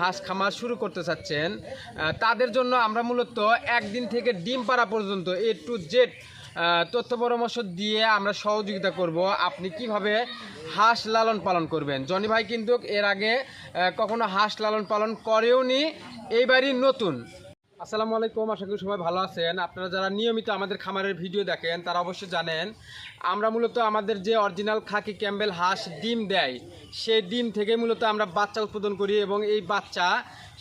হাঁস খামার শুরু করতে চাচ্ছেন তাদের জন্য আমরা মূলত একদিন থেকে ডিম পাড়া পর্যন্ত এ টু জেড তথ্য পরামর্শ দিয়ে আমরা সহযোগিতা করব। আপনি কীভাবে হাঁস লালন পালন করবেন? জনি ভাই কিন্তু এর আগে কখনো হাঁস লালন পালন করেও নি এইবারই নতুন। আসসালামু আলাইকুম, আশা করি সবাই ভালো আছেন। আপনারা যারা নিয়মিত আমাদের খামারের ভিডিও দেখেন, তারা অবশ্যই জানেন, আমরা মূলত আমাদের যে অরিজিনাল খাকি ক্যাম্বেল হাঁস ডিম দেয়, সেই ডিম থেকে মূলত আমরা বাচ্চা উৎপাদন করি এবং এই বাচ্চা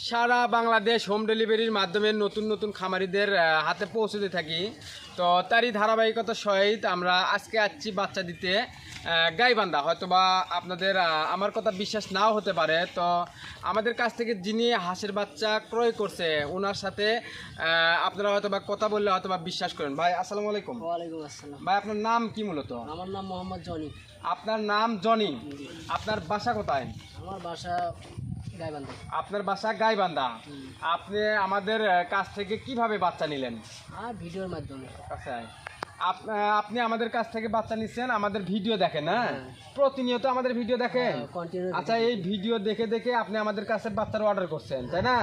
সারা বাংলাদেশ হোম ডেলিভারির মাধ্যমে নতুন নতুন খামারিদের হাতে পৌঁছে দিয়ে থাকি। তো তারই ধারাবাহিকতা সহিত আমরা আজকে আসছি বাচ্চা দিতে গাইবান্ধা। হয়তো বা আপনাদের আমার কথা বিশ্বাস নাও হতে পারে। তো আমাদের কাছ থেকে যিনি হাঁসের বাচ্চা ক্রয় করছে ওনার সাথে আপনারা হয়তো বা কথা বললে হয়তো বা বিশ্বাস করেন। ভাই আসসালামু আলাইকুম। ওয়ালাইকুম আসসালাম। ভাই আপনার নাম কি মূলত? আমার নাম মোহাম্মদ জনি। আপনার নাম জনি। আপনার বাসা কোথায়? আমার বাসা আপনার বাসা গাইবান্ধা। আপনি আমাদের কাছ থেকে কীভাবে বাচ্চা নিলেন? ভিডিওর মাধ্যমে। আচ্ছা। আপনি আমাদের কাছ থেকে বাচ্চা নিচ্ছেন আমাদের ভিডিও দেখেন না প্রতিনিয়ত আমাদের ভিডিও দেখেন? আচ্ছা এই ভিডিও দেখে দেখে আপনি আমাদের কাছে বাচ্চার অর্ডার করছেন তাই না?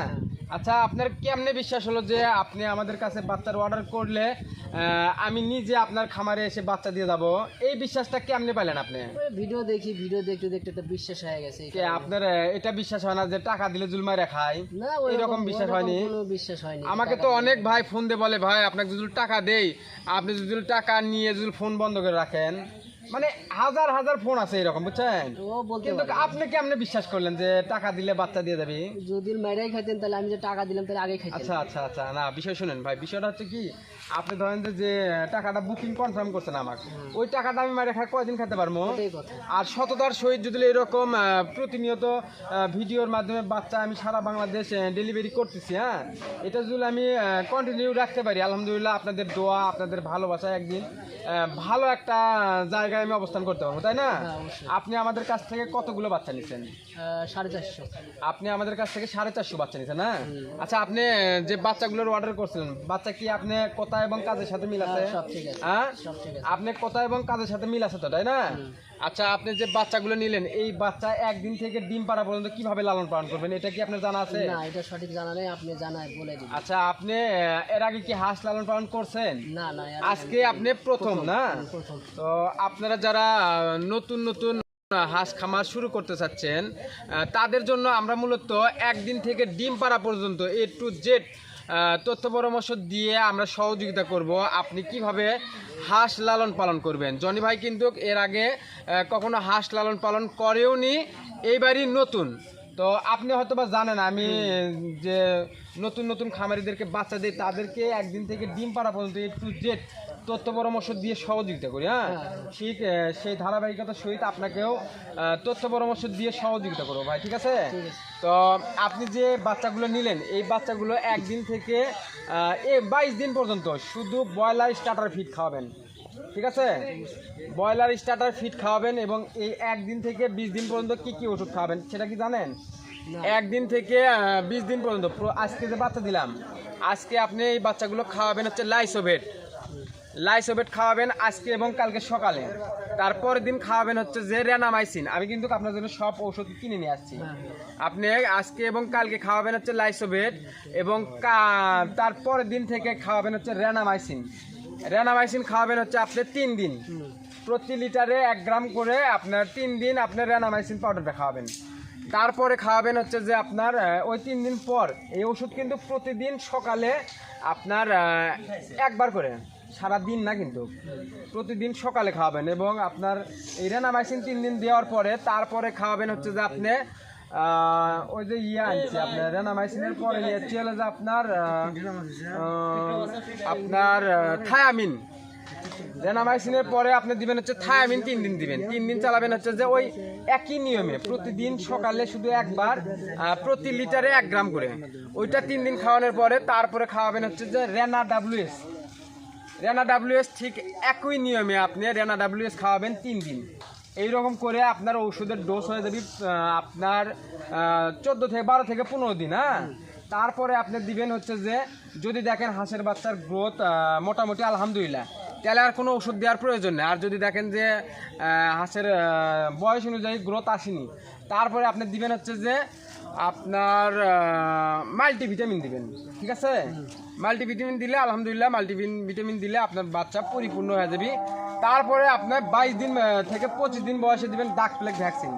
আচ্ছা আপনার কেমনে বিশ্বাস হলো যে আপনি আমাদের কাছে বাচ্চার অর্ডার করলে আমি নিজে আপনার খামারে এসে বাচ্চা দিয়ে যাব? এই বিশ্বাসটা কেমনে পেলেন আপনি? ভিডিও দেখি ভিডিও দেখতে দেখতে একটা বিশ্বাস হয়ে গেছে কে আপনার এটা বিশ্বাস হয় না যে টাকা দিলে জুলমারে খায় না ওই এরকম বিশ্বাস হয়নি? বিশ্বাস হয়নি আমাকে তো অনেক ভাই ফোন দিয়ে বলে ভাই আপনাকে যদি টাকা দেই আপনি যদি টাকা নিয়ে যদি ফোন বন্ধ করে রাখেন মানে হাজার হাজার ফোন আছে এরকম বুঝছেন? কিন্তু আপনি কেমনে বিশ্বাস করলেন যে টাকা দিলে বাচ্চা দিয়ে যাবি যদি মেরাই খাইতেন তাহলে আমি যে টাকা দিলাম তাহলে আগে খাইতেন। আচ্ছা আচ্ছা আচ্ছা। না বিষয় শুনেন ভাই বিষয়টা হচ্ছে কি আপনি ধরেন যে যে টাকাটা বুকিং কনফার্ম করছেন আমাকে ওই টাকাটা আমি মারে খাই কয়দিন খেতে পারব? আর সততার সহিত যদি এরকম প্রতিনিয়ত ভিডিওর মাধ্যমে বাচ্চা আমি সারা বাংলাদেশ ডেলিভারি করতেছি হ্যাঁ? এটা যদি আমি কন্টিনিউ রাখতে পারি আলহামদুলিল্লাহ আপনাদের দোয়া আপনাদের ভালোবাসা একদিন ভালো একটা জায়গায় আমি অবস্থান করতে পারব তাই না? হ্যাঁ, আপনি আমাদের কাছ থেকে কতগুলো বাচ্চা নিচ্ছেন সাড়ে চারশো। আপনি আমাদের কাছ থেকে সাড়ে চারশো বাচ্চা নিচ্ছেন হ্যাঁ আচ্ছা আপনি যে বাচ্চাগুলোর অর্ডার করছিলেন বাচ্চা কি আপনি কোথায় এবং কাজের সাথে মিল আছে? হ্যাঁ, আছে। হ্যাঁ? আপনি কোথায় এবং কাজের সাথে মিল আছে তো তাই না? আচ্ছা আপনি যে বাচ্চাগুলো নিলেন এই বাচ্চা একদিন থেকে ডিম পাড়া পর্যন্ত কীভাবে লালন পালন করবেন? এটা কি আপনার জানা আছে? না এটা সঠিক জানা নেই আপনি জানায় বলে দিন। আচ্ছা আপনি এর আগে কি হাঁস লালন পালন করছেন? না না আজকে আপনি প্রথম না? তো আপনারা যারা নতুন নতুন হাঁস খামার শুরু করতে চাচ্ছেন তাদের জন্য আমরা মূলত একদিন থেকে ডিম পাড়া পর্যন্ত এ টু জেড তথ্য পরামর্শ দিয়ে আমরা সহযোগিতা করব। আপনি কীভাবে হাঁস লালন পালন করবেন? জনি ভাই কিন্তু এর আগে কখনো হাঁস লালন পালন করেও নি এইবারই নতুন। তো আপনি হয়তো বা জানেন, আমি যে নতুন নতুন খামারিদেরকে বাচ্চা দিই তাদেরকে একদিন থেকে ডিম পাড়া পর্যন্ত এ টু জেড তথ্য পরামর্শ দিয়ে সহযোগিতা করি হ্যাঁ? ঠিক সেই ধারাবাহিকতার সহিত আপনাকেও তথ্য পরামর্শ দিয়ে সহযোগিতা করব ভাই ঠিক আছে? তো আপনি যে বাচ্চাগুলো নিলেন এই বাচ্চাগুলো একদিন থেকে এ বাইশ দিন পর্যন্ত শুধু ব্রয়লার স্টার্টার ফিড খাওয়াবেন ঠিক আছে? ব্রয়লার স্টার্টার ফিড খাওয়াবেন এবং এই একদিন থেকে বিশ দিন পর্যন্ত কি কি ওষুধ খাওয়াবেন সেটা কি জানেন? একদিন থেকে বিশ দিন পর্যন্ত আজকে যে বাচ্চা দিলাম আজকে আপনি এই বাচ্চাগুলো খাওয়াবেন হচ্ছে লাইসোভেট লাইসোভেট খাওয়াবেন আজকে এবং কালকে সকালে। তারপরের দিন খাওয়াবেন হচ্ছে যে রেনামাইসিন। আমি কিন্তু আপনার জন্য সব ঔষধ কিনে নিয়ে আসছি। আপনি আজকে এবং কালকে খাওয়াবেন হচ্ছে লাইসোভেট এবং তারপরের দিন থেকে খাওয়াবেন হচ্ছে রেনামাইসিন। রেনামাইসিন খাওয়াবেন হচ্ছে আপনি তিন দিন। প্রতি লিটারে এক গ্রাম করে আপনার তিন দিন আপনার রেনামাইসিন পাউডারটা খাওয়াবেন। তারপরে খাওয়াবেন হচ্ছে যে আপনার ওই তিন দিন পর। এই ওষুধ কিন্তু প্রতিদিন সকালে আপনার একবার করে। সারা দিন না কিন্তু, প্রতিদিন সকালে খাওয়াবেন এবং আপনার এই রেনামাইসিন তিন দিন দেওয়ার পরে তারপরে খাওয়াবেন হচ্ছে যে আপনি ওই যে ইয়ে আনছে আপনার, রেনামাইসিনের পরে নিয়েছি হলো যে আপনার আপনার থায়ামিন। রেনামাইসিনের পরে আপনি দিবেন হচ্ছে থায়ামিন তিন দিন দিবেন। তিন দিন চালাবেন হচ্ছে যে ওই একই নিয়মে, প্রতিদিন সকালে শুধু একবার প্রতি লিটারে এক গ্রাম করে। ওইটা তিন দিন খাওয়ানোর পরে তারপরে খাওয়াবেন হচ্ছে যে রেনা ডাব্লিউএস রেনা ডাব্লিউএস ঠিক একই নিয়মে আপনি রেনা ডাব্লিউএস খাওয়াবেন তিন দিন। এইরকম করে আপনার ওষুধের ডোজ হয়ে যাবে আপনার চোদ্দ থেকে বারো থেকে পনেরো দিন হ্যাঁ? তারপরে আপনি দিবেন হচ্ছে যে, যদি দেখেন হাঁসের বাচ্চার গ্রোথ মোটামুটি আলহামদুলিল্লাহ, তাহলে আর কোনো ওষুধ দেওয়ার প্রয়োজন নেই। আর যদি দেখেন যে হাঁসের বয়স অনুযায়ী গ্রোথ আসেনি, তারপরে আপনি দিবেন হচ্ছে যে আপনার মাল্টিভিটামিন দিবেন, ঠিক আছে? মাল্টিভিটামিন দিলে, আলহামদুলিল্লাহ মাল্টিভিটামিন দিলে আপনার বাচ্চা পরিপূর্ণ হয়ে যাবে। তারপরে আপনার বাইশ দিন থেকে পঁচিশ দিন বয়সে দিবেন duck plague vaccine.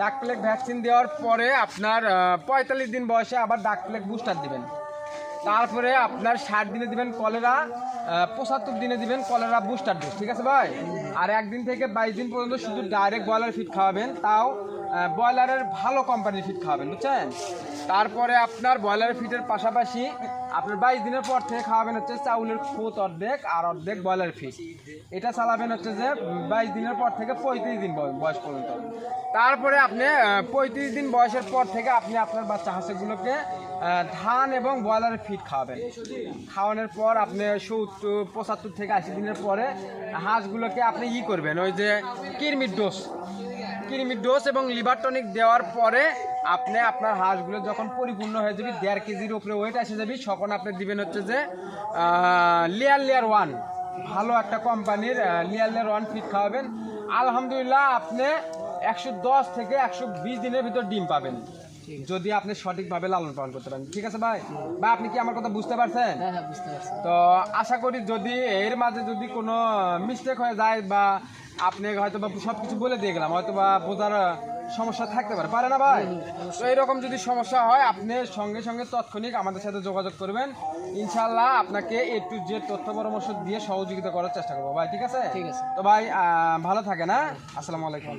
Duck plague vaccine দেওয়ার পরে আপনার পঁয়তাল্লিশ দিন বয়সে আবার ডাক প্লেগ বুস্টার দিবেন। তারপরে আপনার ষাট দিনে দিবেন কলেরা পঁচাত্তর দিনে দিবেন কলেরা বুস্টার ডোজ, ঠিক আছে ভাই? আর একদিন থেকে বাইশ দিন পর্যন্ত শুধু ডাইরেক্ট ব্রয়লার ফিড খাওয়াবেন, তাও ব্রয়লারের ভালো কোম্পানির ফিড খাওয়াবেন, বুঝছেন? তারপরে আপনার ব্রয়লারের ফিডের পাশাপাশি আপনার বাইশ দিনের পর থেকে খাওয়াবেন হচ্ছে চাউলের খুত অর্ধেক আর অর্ধেক ব্রয়লার ফিড এটা চালাবেন হচ্ছে যে বাইশ দিনের পর থেকে পঁয়ত্রিশ দিন বয়স পর্যন্ত। তারপরে আপনি পঁয়ত্রিশ দিন বয়সের পর থেকে আপনি আপনার বাচ্চা হাঁসগুলোকে ধান এবং ব্রয়লারের ফিড খাওয়াবেন। খাওয়ানোর পর আপনি সত্তর, পঁচাত্তর থেকে আশি দিনের পরে হাঁসগুলোকে আপনি ই করবেন, ওই যে কিরমির ডোজ কিরমির ডোজ এবং লিভার টনিক দেওয়ার পরে আপনি আপনার হাঁসগুলো যখন পরিপূর্ণ হয়ে যাবে দেড় কেজির উপরে ওয়েট এসে যাবে, তখন আপনি দিবেন হচ্ছে যে লেয়ার লেয়ার ওয়ান ভালো একটা কোম্পানির লেয়ার লেয়ার ওয়ান ফিট খাওয়াবেন। আলহামদুলিল্লাহ আপনি একশো দশ থেকে একশো বিশ দিনের ভিতর ডিম পাবেন। যদি আপনি সঠিকভাবে লালন পালন করতে পারেন। ঠিক আছে ভাই? ভাই আপনি কি আমার কথা বুঝতে পারছেন? হ্যাঁ হ্যাঁ তো আশা করি যদি এর মাঝে যদি কোনো মিস্টেক হয়ে যায় বা আপনি হয়তো বা সব কিছু বলে দিয়ে গেলাম হয়তো বা বোঝার সমস্যা থাকতে পারে। পারে না ভাই? তো এইরকম যদি সমস্যা হয় আপনি সঙ্গে সঙ্গে তৎক্ষণিক আমাদের সাথে যোগাযোগ করবেন। ইনশাল্লাহ আপনাকে এ টু জেড তথ্য পরামর্শ দিয়ে সহযোগিতা করার চেষ্টা করব। ভাই ঠিক আছে? ঠিক আছে। তো ভাই আহ, ভালো থাকে না আসসালামু আলাইকুম।